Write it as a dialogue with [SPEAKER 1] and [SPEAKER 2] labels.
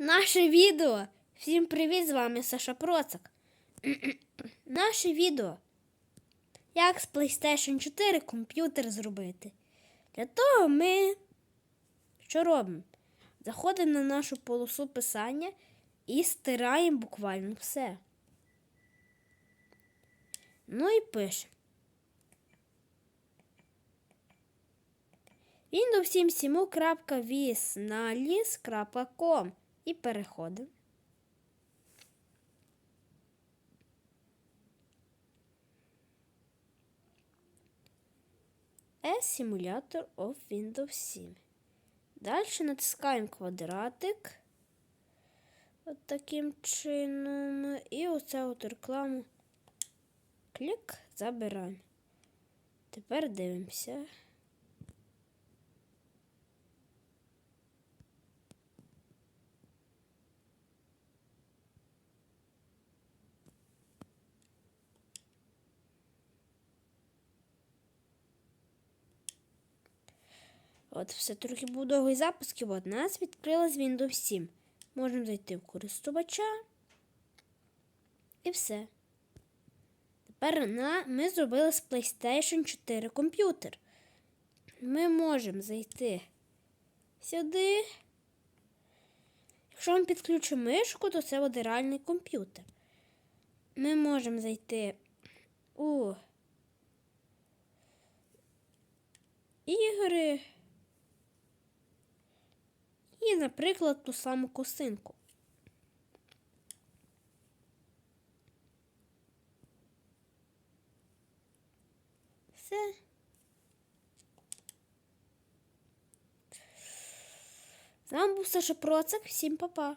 [SPEAKER 1] Наше відео. Всім привіт! З вами Саша Процак. Наше відео. Як з PlayStation 4 комп'ютер зробити. Для того ми що робимо? Заходимо на нашу полосу писання і стираємо буквально все. Ну і пишемо. Windows 77.visnalis.com і переходимо. E-Simulator of Windows 7. Далі натискаємо квадратик. От таким чином. І оце от рекламу. Клік, забираємо. Тепер дивимося. От, все трохи був довгий запуск, і от нас відкрилась Windows 7. Можемо зайти в користувача. І все. Тепер на, ми зробили з PlayStation 4 комп'ютер. Ми можемо зайти сюди. Якщо ми підключимо мишку, то це буде реальний комп'ютер. Ми можемо зайти у ігри. Наприклад, ту саму косинку. Все. З вами був Саша Процик. Всім па-па.